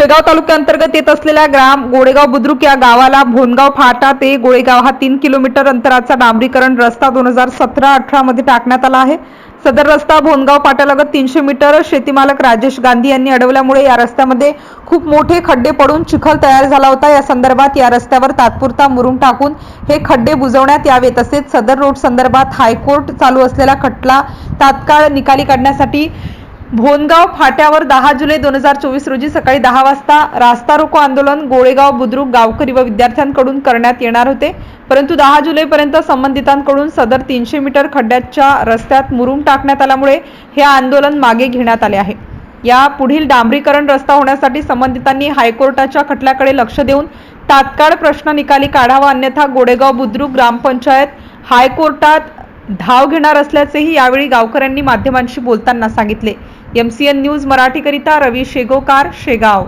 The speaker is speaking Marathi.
शेगाव तालुक्याअंतर्गत येत असलेल्या ग्राम गोडेगाव बुद्रुक या गावाला भोनगाव फाटा ते गोळेगाव हा तीन किलोमीटर अंतराचा डांबरीकरण रस्ता दोन हजार सतरा अठरा मध्ये टाकण्यात आला आहे. सदर रस्ता भोनगाव फाट्यालगत तीनशे मीटर शेतीमालक राजेश गांधी यांनी अडवल्यामुळे या रस्त्यामध्ये खूप मोठे खड्डे पडून चिखल तयार झाला होता. या संदर्भात या रस्त्यावर तात्पुरता मुरुम टाकून हे खड्डे बुजवण्यात यावे तसेच सदर रोड संदर्भात हायकोर्ट चालू असलेला खटला तात्काळ निकाली काढण्यासाठी भोनगाव फाट्यावर दहा जुलै दोन हजार चोवीस रोजी सकाळी दहा वाजता रास्ता रोको आंदोलन गोळेगाव बुद्रुक गावकरी व विद्यार्थ्यांकडून करण्यात येणार होते. परंतु दहा जुलैपर्यंत संबंधितांकडून सदर तीनशे मीटर खड्ड्याच्या रस्त्यात मुरुम टाकण्यात आल्यामुळे हे आंदोलन मागे घेण्यात आले आहे. या पुढील डांबरीकरण रस्ता होण्यासाठी संबंधितांनी हायकोर्टाच्या खटल्याकडे लक्ष देऊन तात्काळ प्रश्न निकाली काढावा अन्यथा गोडेगाव बुद्रुक ग्रामपंचायत हायकोर्टात धाव घेणार असल्याचेही यावेळी गावकऱ्यांनी माध्यमांशी बोलताना सांगितले. एम सी एन न्यूज मराठीकरिता रवी शेगोकार शेगाव.